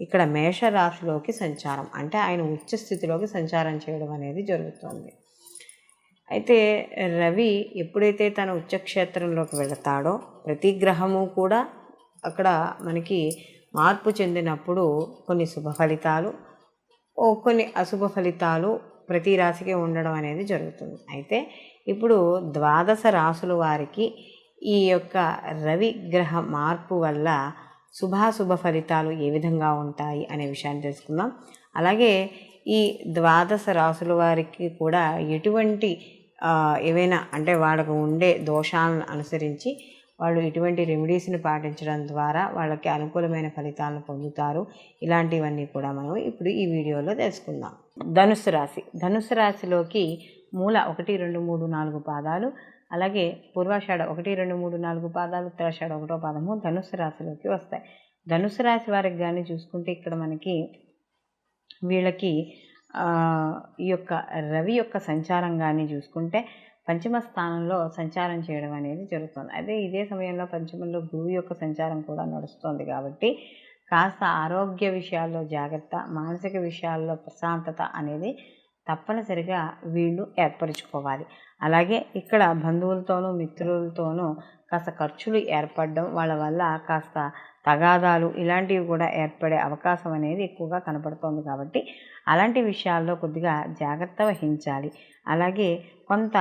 ఇక్కడ మేషరాశిలోకి సంచారం అంటే ఆయన ఉచ్చ స్థితిలోకి సంచారం చేయడం అనేది జరుగుతుంది. అయితే రవి ఎప్పుడైతే తన ఉచ్చక్షేత్రంలోకి వెళతాడో ప్రతి గ్రహము కూడా అక్కడ మనకి మార్పు చెందినప్పుడు కొన్ని శుభ ఫలితాలు ఓ కొన్ని అశుభ ఫలితాలు ప్రతి రాశికి ఉండడం అనేది జరుగుతుంది. అయితే ఇప్పుడు ద్వాదశ రాసుల వారికి ఈ యొక్క రవి గ్రహ మార్పు వల్ల శుభాశుభ ఫలితాలు ఏ విధంగా ఉంటాయి అనే విషయాన్ని తెలుసుకుందాం. అలాగే ఈ ద్వాదశ రాసుల వారికి కూడా ఎటువంటి ఏవైనా అంటే వాళ్ళకు ఉండే దోషాలను అనుసరించి వాళ్ళు ఇటువంటి రెమెడీస్ని పాటించడం ద్వారా వాళ్ళకి అనుకూలమైన ఫలితాలను పొందుతారు. ఇలాంటివన్నీ కూడా మనం ఇప్పుడు ఈ వీడియోలో తెలుసుకుందాం. ధనుస్సు రాశి. ధనుస్సు రాశిలోకి మూల ఒకటి రెండు మూడు నాలుగు పాదాలు అలాగే పూర్వాషాఢ ఒకటి రెండు మూడు నాలుగు పాదాలు ఉత్తరాషాఢ ఒకటో పాదము ధనుసు రాశిలోకి వస్తాయి. ధనుసు రాశి వారికి కానీ చూసుకుంటే ఇక్కడ మనకి వీళ్ళకి ఈ యొక్క రవి యొక్క సంచారం కానీ చూసుకుంటే పంచమ స్థానంలో సంచారం చేయడం అనేది జరుగుతుంది. అదే ఇదే సమయంలో పంచమంలో గురువు యొక్క సంచారం కూడా నడుస్తుంది కాబట్టి కాస్త ఆరోగ్య విషయాల్లో జాగ్రత్త మానసిక విషయాల్లో ప్రశాంతత అనేది తప్పనిసరిగా వీళ్ళు ఏర్పరచుకోవాలి. అలాగే ఇక్కడ బంధువులతోనూ మిత్రులతోనూ కాస్త ఖర్చులు ఏర్పడడం వాళ్ళ వల్ల కాస్త తగాదాలు ఇలాంటివి కూడా ఏర్పడే అవకాశం అనేది ఎక్కువగా కనపడుతోంది కాబట్టి అలాంటి విషయాల్లో కొద్దిగా జాగ్రత్త వహించాలి. అలాగే కొంత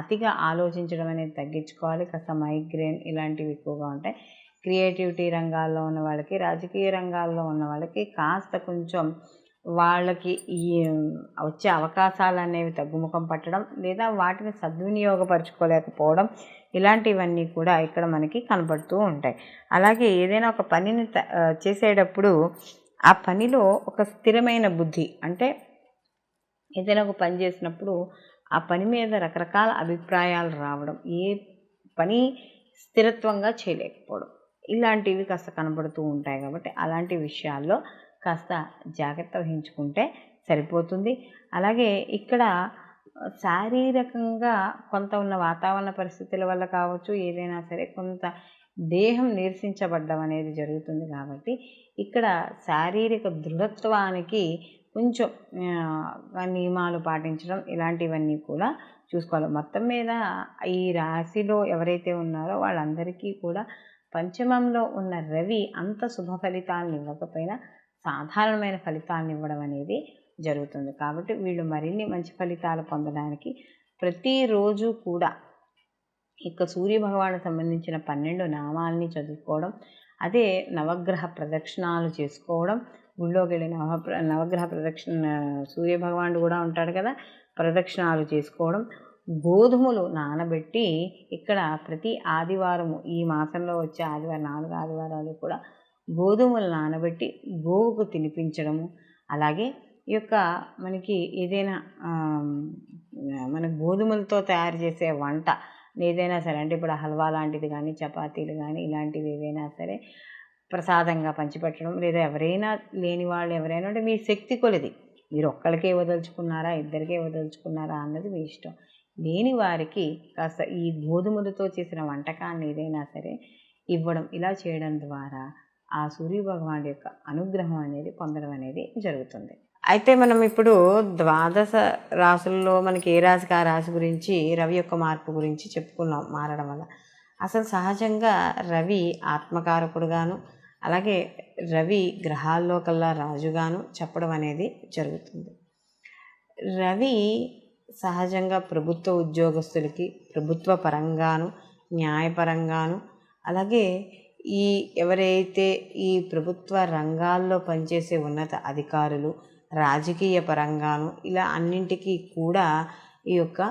అతిగా ఆలోచించడం అనేది తగ్గించుకోవాలి. కాస్త మైగ్రేన్ ఇలాంటివి ఎక్కువగా ఉంటాయి. క్రియేటివిటీ రంగాల్లో ఉన్న వాళ్ళకి రాజకీయ రంగాల్లో ఉన్న వాళ్ళకి కాస్త కొంచెం వాళ్ళకి ఈ వచ్చే అవకాశాలు అనేవి తగ్గుముఖం పట్టడం లేదా వాటిని సద్వినియోగపరచుకోలేకపోవడం ఇలాంటివన్నీ కూడా ఇక్కడ మనకి కనపడుతూ ఉంటాయి. అలాగే ఏదైనా ఒక పనిని చేసేటప్పుడు ఆ పనిలో ఒక స్థిరమైన బుద్ధి అంటే ఏదైనా ఒక పని చేసినప్పుడు ఆ పని మీద రకరకాల అభిప్రాయాలు రావడం ఏ పని స్థిరత్వంగా చేయలేకపోవడం ఇలాంటివి కాస్త కనబడుతూ ఉంటాయి కాబట్టి అలాంటి విషయాల్లో కాస్త జాగ్రత్త వహించుకుంటే సరిపోతుంది. అలాగే ఇక్కడ శారీరకంగా కొంత ఉన్న వాతావరణ పరిస్థితుల వల్ల కావచ్చు ఏదైనా సరే కొంత దేహం నీరసించబడ్డం అనేది జరుగుతుంది కాబట్టి ఇక్కడ శారీరక దృఢత్వానికి కొంచెం నియమాలు పాటించడం ఇలాంటివన్నీ కూడా చూసుకోవాలి. మొత్తం మీద ఈ రాశిలో ఎవరైతే ఉన్నారో వాళ్ళందరికీ కూడా పంచమంలో ఉన్న రవి అంత శుభ ఫలితాలను ఇవ్వకపోయినా సాధారణమైన ఫలితాలను ఇవ్వడం అనేది జరుగుతుంది. కాబట్టి వీళ్ళు మరిన్ని మంచి ఫలితాలు పొందడానికి ప్రతిరోజు కూడా ఇక సూర్య భగవాను సంబంధించిన పన్నెండు నామాల్ని చదువుకోవడం అదే నవగ్రహ ప్రదక్షిణాలు చేసుకోవడం గుళ్ళోకి వెళ్ళి నవ నవగ్రహ ప్రదక్షిణ సూర్య భగవానుడు కూడా ఉంటాడు కదా ప్రదక్షిణాలు చేసుకోవడం గోధుమలు నానబెట్టి ఇక్కడ ప్రతి ఆదివారము ఈ మాసంలో వచ్చే ఆదివారం నాలుగు ఆదివారాలు కూడా గోధుమలు నానబెట్టి గోవుకు తినిపించడము. అలాగే ఈ యొక్క మనకి ఏదైనా మన గోధుమలతో తయారు చేసే వంట ఏదైనా సరే అంటే ఇప్పుడు హల్వా లాంటిది కానీ చపాతీలు కానీ ఇలాంటివి ఏదైనా సరే ప్రసాదంగా పంచిపెట్టడం. లేదా ఎవరైనా లేని వాళ్ళు ఎవరైనా అంటే మీ శక్తి కొలిది. మీరు ఒక్కరికే వదలుచుకున్నారా ఇద్దరికే వదలుచుకున్నారా అన్నది మీ ఇష్టం. లేని వారికి కాస్త ఈ గోధుమలతో చేసిన వంటకాన్ని ఏదైనా సరే ఇవ్వడం ఇలా చేయడం ద్వారా ఆ సూర్య భగవానుడి యొక్క అనుగ్రహం అనేది పొందడం అనేది జరుగుతుంది. అయితే మనం ఇప్పుడు ద్వాదశ రాసుల్లో మనకి ఏ రాశికి ఆ రాశి గురించి రవి యొక్క మార్పు గురించి చెప్పుకున్నాం మారడం వల్ల. అసలు సహజంగా రవి ఆత్మకారకుడుగాను అలాగే రవి గ్రహాల్లో కల్లా రాజుగాను చెప్పడం అనేది జరుగుతుంది. రవి సహజంగా ప్రభుత్వ ఉద్యోగస్తులకి ప్రభుత్వ పరంగాను న్యాయపరంగాను అలాగే ఈ ఎవరైతే ఈ ప్రభుత్వ రంగాల్లో పనిచేసే ఉన్నత అధికారులు రాజకీయ పరంగాను ఇలా అన్నింటికీ కూడా ఈ యొక్క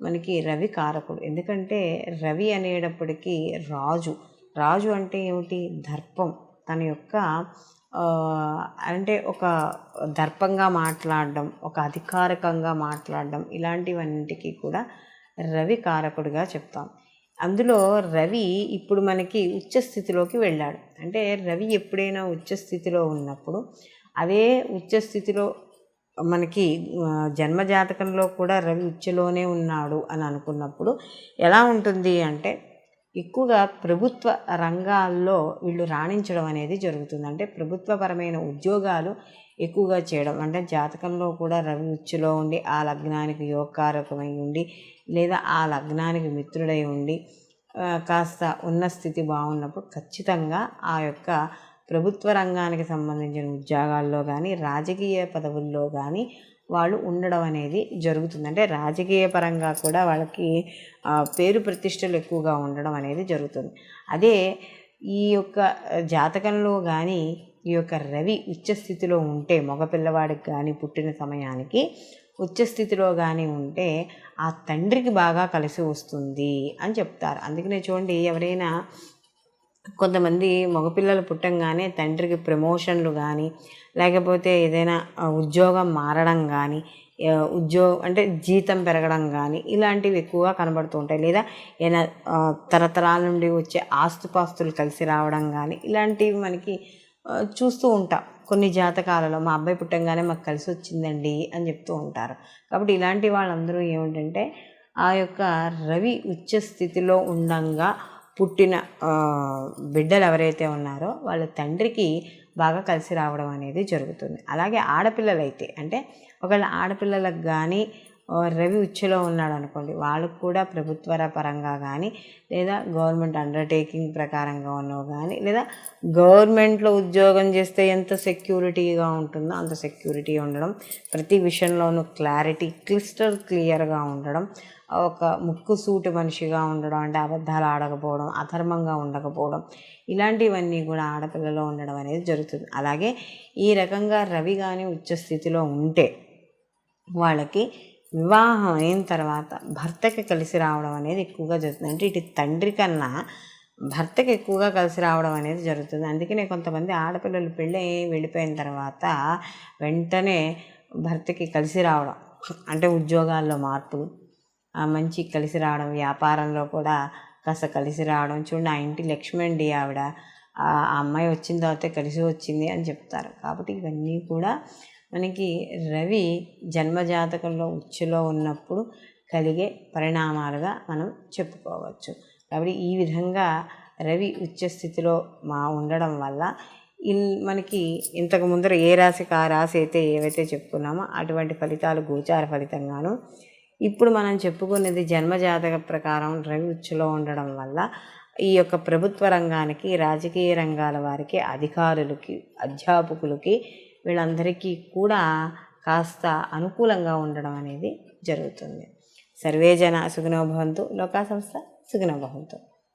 మనకి రవి కారకుడు. ఎందుకంటే రవి అనేటప్పటికీ రాజు. రాజు అంటే ఏమిటి? దర్పం. తన యొక్క అంటే ఒక దర్పంగా మాట్లాడడం ఒక అధికారికంగా మాట్లాడడం ఇలాంటివన్నిటికీ కూడా రవి కారకుడిగా చెప్తాం. అందులో రవి ఇప్పుడు మనకి ఉచ్చస్థితిలోకి వెళ్ళాడు. అంటే రవి ఎప్పుడైనా ఉచ్చస్థితిలో ఉన్నప్పుడు అదే ఉచ్చస్థితిలో మనకి జన్మజాతకంలో కూడా రవి ఉచ్చలోనే ఉన్నాడు అని అనుకున్నప్పుడు ఎలా ఉంటుంది అంటే ఎక్కువగా ప్రభుత్వ రంగాల్లో వీళ్ళు రాణించడం అనేది జరుగుతుంది. అంటే ప్రభుత్వపరమైన ఉద్యోగాలు ఎక్కువగా చేయడం. అంటే జాతకంలో కూడా రవి ఉచ్చులో ఉండి ఆ లగ్నానికి యోగకారకమై ఉండి లేదా ఆ లగ్నానికి మిత్రుడై ఉండి కాస్త ఉన్న స్థితి బాగున్నప్పుడు ఖచ్చితంగా ఆ యొక్క ప్రభుత్వ రంగానికి సంబంధించిన ఉద్యోగాల్లో కానీ రాజకీయ పదవుల్లో కానీ వాళ్ళు ఉండడం అనేది జరుగుతుంది. అంటే రాజకీయ పరంగా కూడా వాళ్ళకి పేరు ప్రతిష్టలు ఎక్కువగా ఉండడం అనేది జరుగుతుంది. అదే ఈ యొక్క జాతకంలో కానీ ఈ యొక్క రవి ఉచ్చస్థితిలో ఉంటే మగపిల్లవాడికి కానీ పుట్టిన సమయానికి ఉచ్చస్థితిలో కానీ ఉంటే ఆ తండ్రికి బాగా కలిసి వస్తుంది అని చెప్తారు. అందుకనే చూడండి ఎవరైనా కొంతమంది మగపిల్లలు పుట్టంగానే తండ్రికి ప్రమోషన్లు కానీ లేకపోతే ఏదైనా ఉద్యోగం మారడం కానీ ఉద్యోగం అంటే జీతం పెరగడం కానీ ఇలాంటివి ఎక్కువగా కనబడుతూ ఉంటాయి. లేదా ఏదైనా తరతరాల నుండి వచ్చే ఆస్తుపాస్తులు కలిసి రావడం కానీ ఇలాంటివి మనకి చూస్తూ ఉంటాం. కొన్ని జాతకాలలో మా అబ్బాయి పుట్టంగానే మాకు కలిసి వచ్చిందండి అని చెప్తూ ఉంటారు. కాబట్టి ఇలాంటి వాళ్ళందరూ ఏమిటంటే ఆ యొక్క రవి ఉచ్చ స్థితిలో ఉండంగా పుట్టిన బిడ్డలు ఎవరైతే ఉన్నారో వాళ్ళ తండ్రికి బాగా కలిసి రావడం అనేది జరుగుతుంది. అలాగే ఆడపిల్లలైతే అంటే ఒకవేళ ఆడపిల్లలకు కానీ రవి ఉచ్చులో ఉన్నాడు అనుకోండి వాళ్ళకు కూడా ప్రభుత్వ పరంగా కానీ లేదా గవర్నమెంట్ అండర్టేకింగ్ ప్రకారంగా ఉన్నవి కానీ లేదా గవర్నమెంట్లో ఉద్యోగం చేస్తే ఎంత సెక్యూరిటీగా ఉంటుందో అంత సెక్యూరిటీ ఉండడం ప్రతి విషయంలోనూ క్లారిటీ క్లిస్టర్ క్లియర్గా ఉండడం ఒక ముక్కు సూటి మనిషిగా ఉండడం అంటే అబద్ధాలు ఆడకపోవడం అధర్మంగా ఉండకపోవడం ఇలాంటివన్నీ కూడా ఆడపిల్లలో ఉండడం అనేది జరుగుతుంది. అలాగే ఈ రకంగా రవి కానీ ఉచ్చ స్థితిలో ఉంటే వాళ్ళకి వివాహం అయిన తర్వాత భర్తకి కలిసి రావడం అనేది ఎక్కువగా జరుగుతుంది. అంటే ఇటు తండ్రి కన్నా భర్తకి ఎక్కువగా కలిసి రావడం అనేది జరుగుతుంది. అందుకనే కొంతమంది ఆడపిల్లలు పెళ్ళి వెళ్ళిపోయిన తర్వాత వెంటనే భర్తకి కలిసి రావడం అంటే ఉద్యోగాల్లో మార్పులు మంచి కలిసి రావడం వ్యాపారంలో కూడా కాస్త కలిసి రావడం చూడండి ఆ ఇంటి లక్ష్మి అండి ఆవిడ ఆ ఆ అమ్మాయి వచ్చిన తర్వాతే కలిసి వచ్చింది అని చెప్తారు. కాబట్టి ఇవన్నీ కూడా మనకి రవి జన్మజాతకంలో ఉచ్చులో ఉన్నప్పుడు కలిగే పరిణామాలుగా మనం చెప్పుకోవచ్చు. కాబట్టి ఈ విధంగా రవి ఉచ్చ స్థితిలో మా ఉండడం వల్ల ఇల్ మనకి ఇంతకు ముందర ఏ రాశికి ఆ రాశి అయితే ఏవైతే చెప్పుకున్నామో అటువంటి ఫలితాలు గోచార ఫలితంగాను. ఇప్పుడు మనం చెప్పుకునేది జన్మజాతక ప్రకారం రవి ఉచ్చులో ఉండడం వల్ల ఈ యొక్క ప్రభుత్వ రంగానికి రాజకీయ రంగాల వారికి అధికారులకి అధ్యాపకులకి వీళ్ళందరికీ కూడా కాస్త అనుకూలంగా ఉండడం అనేది జరుగుతుంది. సర్వే జన సుఖినో భవంతు. లోకా సంస్థ సుఖినో భవంతు.